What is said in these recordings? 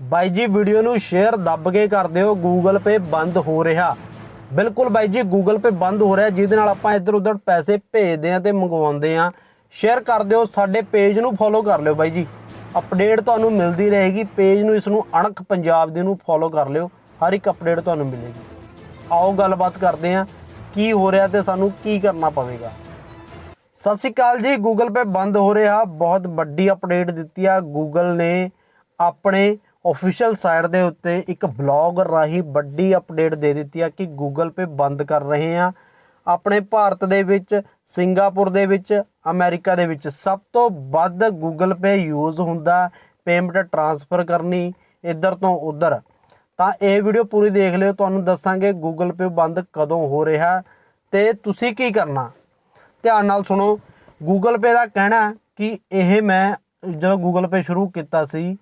ਬਾਈ ਜੀ, ਵੀਡੀਓ ਨੂੰ ਸ਼ੇਅਰ ਦੱਬ ਕੇ ਕਰ ਦਿਓ ਗੂਗਲ ਪੇ ਬੰਦ ਹੋ ਰਿਹਾ। ਬਿਲਕੁਲ ਬਾਈ ਜੀ ਗੂਗਲ ਪੇ ਬੰਦ ਹੋ ਰਿਹਾ, ਜਿਹਦੇ ਨਾਲ ਆਪਾਂ ਇੱਧਰ ਉੱਧਰ ਪੈਸੇ ਭੇਜਦੇ ਆ ਤੇ ਮੰਗਵਾਉਂਦੇ ਆ ਸ਼ੇਅਰ ਕਰ ਦਿਓ, ਸਾਡੇ ਪੇਜ ਨੂੰ ਫੋਲੋ ਕਰ ਲਿਓ ਬਾਈ ਜੀ। ਅਪਡੇਟ ਤੁਹਾਨੂੰ ਮਿਲਦੀ ਰਹੇਗੀ ਪੇਜ ਨੂੰ ਇਸ ਨੂੰ ਅਣਖ ਪੰਜਾਬ ਦੇ ਨੂੰ ਫੋਲੋ ਕਰ ਲਿਓ, ਹਰ ਇੱਕ ਅਪਡੇਟ ਤੁਹਾਨੂੰ ਮਿਲੇਗੀ। ਆਓ ਗੱਲਬਾਤ ਕਰਦੇ ਆ ਕੀ ਹੋ ਰਿਹਾ ਤੇ ਸਾਨੂੰ ਕੀ ਕਰਨਾ ਪਵੇਗਾ। ਸਤਿ ਸ਼੍ਰੀ ਅਕਾਲ ਜੀ ਗੂਗਲ ਪੇ ਬੰਦ ਹੋ ਰਿਹਾ, ਬਹੁਤ ਵੱਡੀ ਅਪਡੇਟ ਦਿੱਤੀ ਆ। ਗੂਗਲ ਨੇ ਆਪਣੇ ਅਫੀਸ਼ੀਅਲ ਸਾਈਟ ਦੇ ਉੱਤੇ ਇੱਕ ਬਲੌਗ ਰਾਹੀਂ ਵੱਡੀ ਅਪਡੇਟ ਦੇ ਦਿੱਤੀ ਆ ਕਿ ਗੂਗਲ ਪੇ ਬੰਦ ਕਰ ਰਹੇ ਆ। ਆਪਣੇ ਭਾਰਤ ਦੇ ਵਿੱਚ ਸਿੰਗਾਪੁਰ ਦੇ ਵਿੱਚ ਅਮਰੀਕਾ ਦੇ ਵਿੱਚ ਸਭ ਤੋਂ ਵੱਧ ਗੂਗਲ ਪੇ ਯੂਜ਼ ਹੁੰਦਾ ਪੇਮੈਂਟ ਟ੍ਰਾਂਸਫਰ ਕਰਨੀ ਇੱਧਰ ਤੋਂ ਉੱਧਰ। ਤਾਂ ਇਹ ਵੀਡੀਓ ਪੂਰੀ ਦੇਖ ਲਿਓ, ਤੁਹਾਨੂੰ ਦੱਸਾਂਗੇ ਗੂਗਲ ਪੇ ਬੰਦ ਕਦੋਂ ਹੋ ਰਿਹਾ ਤੇ ਤੁਸੀਂ ਕੀ ਕਰਨਾ। ਧਿਆਨ ਨਾਲ ਸੁਣੋ ਗੂਗਲ ਪੇ ਦਾ ਕਹਿਣਾ ਕਿ ਇਹ ਮੈਂ ਜਦੋਂ ਗੂਗਲ ਪੇ ਸ਼ੁਰੂ ਕੀਤਾ ਸੀ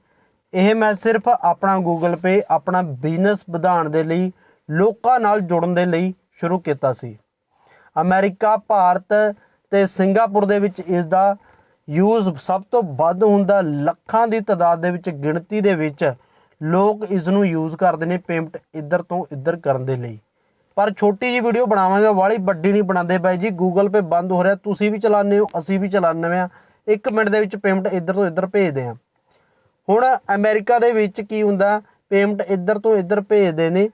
ਇਹ ਮੈਂ ਸਿਰਫ ਆਪਣਾ ਗੂਗਲ ਪੇ ਆਪਣਾ ਬਿਜ਼ਨਸ ਵਧਾਉਣ ਦੇ ਲਈ, ਲੋਕਾਂ ਨਾਲ ਜੁੜਨ ਦੇ ਲਈ ਸ਼ੁਰੂ ਕੀਤਾ ਸੀ। ਅਮਰੀਕਾ, ਭਾਰਤ ਤੇ ਸਿੰਗਾਪੁਰ ਦੇ ਵਿੱਚ ਇਸ ਦਾ ਯੂਜ਼ ਸਭ ਤੋਂ ਵੱਧ ਹੁੰਦਾ, ਲੱਖਾਂ ਦੀ ਤਾਦਾਦ ਦੇ ਵਿੱਚ, ਗਿਣਤੀ ਦੇ ਵਿੱਚ ਲੋਕ ਇਸ ਨੂੰ ਯੂਜ਼ ਕਰਦੇ ਨੇ ਪੇਮੈਂਟ ਇੱਧਰ ਤੋਂ ਇੱਧਰ ਕਰਨ ਦੇ ਲਈ। ਪਰ ਛੋਟੀ ਜੀ ਵੀਡੀਓ ਬਣਾਵਾਂਗੇ, ਵਾਲੀ ਵੱਡੀ ਨਹੀਂ ਬਣਾਉਂਦੇ ਬਾਈ ਜੀ। ਗੂਗਲ ਪੇ ਬੰਦ ਹੋ ਰਿਹਾ, ਤੁਸੀਂ ਵੀ ਚਲਾਉਂਦੇ ਹੋ, ਅਸੀਂ ਵੀ ਚਲਾਉਂਦੇ ਆ ਇੱਕ ਮਿੰਟ ਦੇ ਵਿੱਚ ਪੇਮੈਂਟ ਇੱਧਰ ਤੋਂ ਇੱਧਰ ਭੇਜਦੇ ਆ ਹੁਣ ਅਮਰੀਕਾ ਦੇ ਵਿੱਚ ਕੀ ਹੁੰਦਾ? ਪੇਮੈਂਟ ਇੱਧਰ ਤੋਂ ਇੱਧਰ ਭੇਜਦੇ ਨੇ।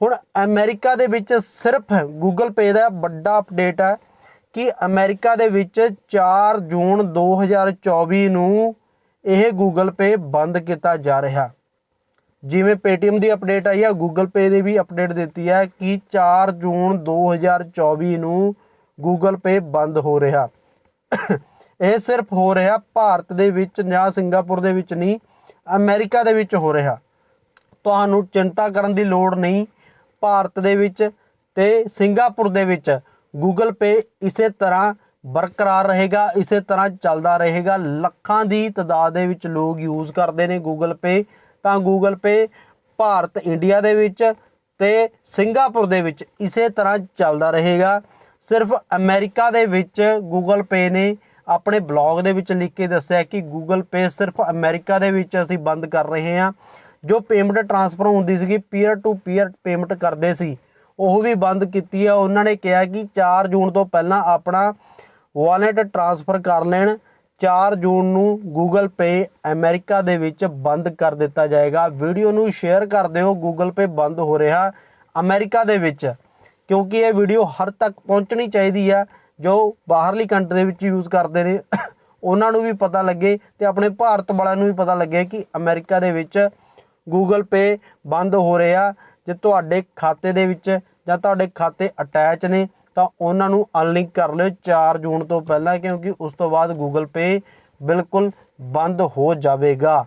ਹੁਣ ਅਮਰੀਕਾ ਦੇ ਵਿੱਚ ਸਿਰਫ ਗੂਗਲ ਪੇ ਦਾ ਵੱਡਾ ਅਪਡੇਟ ਹੈ ਕਿ ਅਮਰੀਕਾ ਦੇ ਵਿੱਚ 4 ਜੂਨ 2024 ਨੂੰ ਇਹ ਗੂਗਲ ਪੇ ਬੰਦ ਕੀਤਾ ਜਾ ਰਿਹਾ। ਜਿਵੇਂ Paytm ਦੀ ਅਪਡੇਟ ਆਈ ਹੈ ਗੂਗਲ ਪੇ ਨੇ ਵੀ ਅਪਡੇਟ ਦਿੱਤੀ ਹੈ ਕਿ 4 ਜੂਨ 2024 ਨੂੰ ਗੂਗਲ ਪੇ ਬੰਦ ਹੋ ਰਿਹਾ। ਇਹ ਸਿਰਫ ਹੋ ਰਿਹਾ ਭਾਰਤ ਦੇ ਵਿੱਚ ਜਾਂ ਸਿੰਗਾਪੁਰ ਦੇ ਵਿੱਚ ਨਹੀਂ, ਅਮਰੀਕਾ ਦੇ ਵਿੱਚ ਹੋ ਰਿਹਾ। ਤੁਹਾਨੂੰ ਚਿੰਤਾ ਕਰਨ ਦੀ ਲੋੜ ਨਹੀਂ, ਭਾਰਤ ਦੇ ਵਿੱਚ ਤੇ ਸਿੰਗਾਪੁਰ ਦੇ ਵਿੱਚ ਗੂਗਲ ਪੇ ਇਸੇ ਤਰ੍ਹਾਂ ਬਰਕਰਾਰ ਰਹੇਗਾ, ਇਸੇ ਤਰ੍ਹਾਂ ਚੱਲਦਾ ਰਹੇਗਾ। ਲੱਖਾਂ ਦੀ ਤਦਾਦ ਦੇ ਵਿੱਚ ਲੋਕ ਯੂਜ਼ ਕਰਦੇ ਨੇ ਗੂਗਲ ਪੇ ਤਾਂ ਗੂਗਲ ਪੇ ਭਾਰਤ ਇੰਡੀਆ ਦੇ ਵਿੱਚ ਤੇ ਸਿੰਗਾਪੁਰ ਦੇ ਵਿੱਚ ਇਸੇ ਤਰ੍ਹਾਂ ਚੱਲਦਾ ਰਹੇਗਾ। ਸਿਰਫ ਅਮਰੀਕਾ ਦੇ ਵਿੱਚ ਗੂਗਲ ਪੇ ਨੇ ਆਪਣੇ ਬਲੌਗ ਦੇ ਵਿੱਚ ਲਿਖ ਕੇ ਦੱਸਿਆ ਕਿ Google Pay ਸਿਰਫ ਅਮਰੀਕਾ ਦੇ ਵਿੱਚ ਅਸੀਂ ਬੰਦ ਕਰ ਰਹੇ ਹਾਂ। ਜੋ ਪੇਮੈਂਟ ਟ੍ਰਾਂਸਫਰ ਹੁੰਦੀ ਸੀਗੀ ਪੀਅਰ ਟੂ ਪੀਅਰ ਪੇਮੈਂਟ ਕਰਦੇ ਸੀ, ਉਹ ਵੀ ਬੰਦ ਕੀਤੀ ਆ। ਉਹਨਾਂ ਨੇ ਕਿਹਾ ਕਿ 4 ਜੂਨ ਤੋਂ ਪਹਿਲਾਂ ਆਪਣਾ ਵਾਲਟ ਟ੍ਰਾਂਸਫਰ ਕਰ ਲੈਣ। 4 ਜੂਨ ਨੂੰ Google Pay ਅਮਰੀਕਾ ਦੇ ਵਿੱਚ ਬੰਦ ਕਰ ਦਿੱਤਾ ਜਾਏਗਾ। ਵੀਡੀਓ ਨੂੰ ਸ਼ੇਅਰ ਕਰ ਦਿਓ, Google Pay ਬੰਦ ਹੋ ਰਿਹਾ ਅਮਰੀਕਾ ਦੇ ਵਿੱਚ, ਕਿਉਂਕਿ ਇਹ ਵੀਡੀਓ ਹਰ ਤੱਕ ਪਹੁੰਚਣੀ ਚਾਹੀਦੀ ਆ। ਜੋ ਬਾਹਰਲੀ ਕੰਟਰੀ ਦੇ ਵਿੱਚ ਯੂਜ਼ ਕਰਦੇ ਨੇ, ਉਹਨਾਂ ਨੂੰ ਵੀ ਪਤਾ ਲੱਗੇ ਤੇ ਆਪਣੇ ਭਾਰਤ ਵਾਲਿਆਂ ਨੂੰ ਵੀ ਪਤਾ ਲੱਗੇ ਕਿ ਅਮਰੀਕਾ ਦੇ ਵਿੱਚ ਗੂਗਲ ਪੇ ਬੰਦ ਹੋ ਰਿਹਾ ਜੇ ਤੁਹਾਡੇ ਖਾਤੇ ਦੇ ਵਿੱਚ ਜਾਂ ਤੁਹਾਡੇ ਖਾਤੇ ਅਟੈਚ ਨੇ, ਤਾਂ ਉਹਨਾਂ ਨੂੰ ਅਨਲਿੰਕ ਕਰ ਲਿਓ 4 ਜੂਨ ਤੋਂ ਪਹਿਲਾਂ, ਕਿਉਂਕਿ ਉਸ ਤੋਂ ਬਾਅਦ ਗੂਗਲ Pay ਬਿਲਕੁਲ ਬੰਦ ਹੋ ਜਾਵੇਗਾ।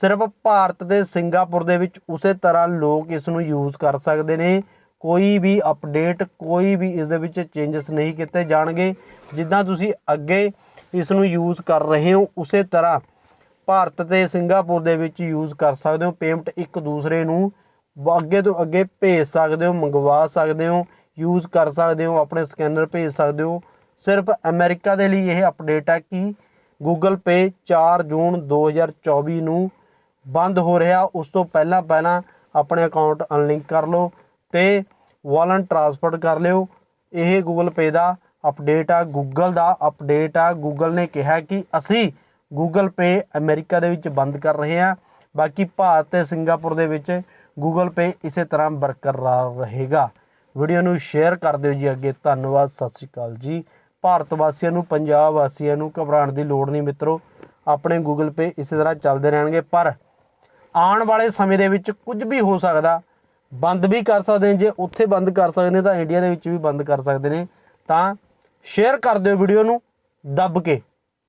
ਸਿਰਫ ਭਾਰਤ ਦੇ ਸਿੰਗਾਪੁਰ ਦੇ ਵਿੱਚ ਉਸੇ ਤਰ੍ਹਾਂ ਲੋਕ ਇਸ ਨੂੰ ਯੂਜ਼ ਕਰ ਸਕਦੇ ਨੇ। ਕੋਈ ਵੀ ਅਪਡੇਟ ਕੋਈ ਵੀ ਇਸ ਦੇ ਵਿੱਚ ਚੇਂਜਸ ਨਹੀਂ ਕੀਤੇ ਜਾਣਗੇ। ਜਿੱਦਾਂ ਤੁਸੀਂ ਅੱਗੇ ਇਸ ਨੂੰ ਯੂਜ਼ ਕਰ ਰਹੇ ਹੋ, ਉਸੇ ਤਰ੍ਹਾਂ ਭਾਰਤ ਤੇ ਸਿੰਗਾਪੁਰ ਦੇ ਵਿੱਚ ਯੂਜ਼ ਕਰ ਸਕਦੇ ਹੋ। ਪੇਮੈਂਟ ਇੱਕ ਦੂਸਰੇ ਨੂੰ ਅੱਗੇ ਤੋਂ ਅੱਗੇ ਭੇਜ ਸਕਦੇ ਹੋ, ਮੰਗਵਾ ਸਕਦੇ ਹੋ ਯੂਜ਼ ਕਰ ਸਕਦੇ ਹੋ, ਆਪਣੇ ਸਕੈਨਰ ਭੇਜ ਸਕਦੇ ਹੋ। ਸਿਰਫ ਅਮਰੀਕਾ ਦੇ ਲਈ ਇਹ ਅਪਡੇਟ ਹੈ ਕਿ Google Pay 4 ਜੂਨ 2024 ਨੂੰ ਬੰਦ ਹੋ ਰਿਹਾ। ਉਸ ਤੋਂ ਪਹਿਲਾਂ ਪਹਿਲਾਂ ਆਪਣੇ ਅਕਾਊਂਟ ਅਨਲਿੰਕ ਕਰ ਲਓ। ਤੇ ਵਾਲਨ ਟ੍ਰਾਂਸਫਰ ਕਰ ਲਿਓ। ਇਹ ਗੂਗਲ ਪੇ ਦਾ ਅਪਡੇਟ ਆ। ਗੂਗਲ ਦਾ ਅਪਡੇਟ ਆ। ਗੂਗਲ ਨੇ ਕਿਹਾ ਕਿ ਅਸੀਂ ਗੂਗਲ ਪੇ ਅਮਰੀਕਾ ਦੇ ਵਿੱਚ ਬੰਦ ਕਰ ਰਹੇ ਹਾਂ ਬਾਕੀ ਭਾਰਤ ਤੇ ਸਿੰਗਾਪੁਰ ਦੇ ਵਿੱਚ ਗੂਗਲ ਪੇ ਇਸੇ ਤਰ੍ਹਾਂ ਬਰਕਰਾਰ ਰਹੇਗਾ। ਵੀਡੀਓ ਨੂੰ ਸ਼ੇਅਰ ਕਰ ਦਿਓ ਜੀ ਅੱਗੇ। ਧੰਨਵਾਦ। ਸਤਿ ਸ਼੍ਰੀ ਅਕਾਲ ਜੀ। ਭਾਰਤ ਵਾਸੀਆਂ ਨੂੰ, ਪੰਜਾਬ ਵਾਸੀਆਂ ਨੂੰ ਘਬਰਾਉਣ ਦੀ ਲੋੜ ਨਹੀਂ ਮਿੱਤਰੋ। ਆਪਣੇ ਗੂਗਲ Pay ਇਸੇ ਤਰ੍ਹਾਂ ਚੱਲਦੇ ਰਹਿਣਗੇ। ਪਰ ਆਉਣ ਵਾਲੇ ਸਮੇਂ ਦੇ ਵਿੱਚ ਕੁਝ ਵੀ ਹੋ ਸਕਦਾ। ਬੰਦ ਵੀ ਕਰ ਸਕਦੇ ਨੇ, ਜੇ ਉੱਥੇ ਬੰਦ ਕਰ ਸਕਦੇ ਨੇ ਤਾਂ ਇੰਡੀਆ ਦੇ ਵਿੱਚ ਵੀ ਬੰਦ ਕਰ ਸਕਦੇ ਨੇ, ਤਾਂ ਸ਼ੇਅਰ ਕਰ ਦਿਓ ਵੀਡੀਓ ਨੂੰ, ਦੱਬ ਕੇ।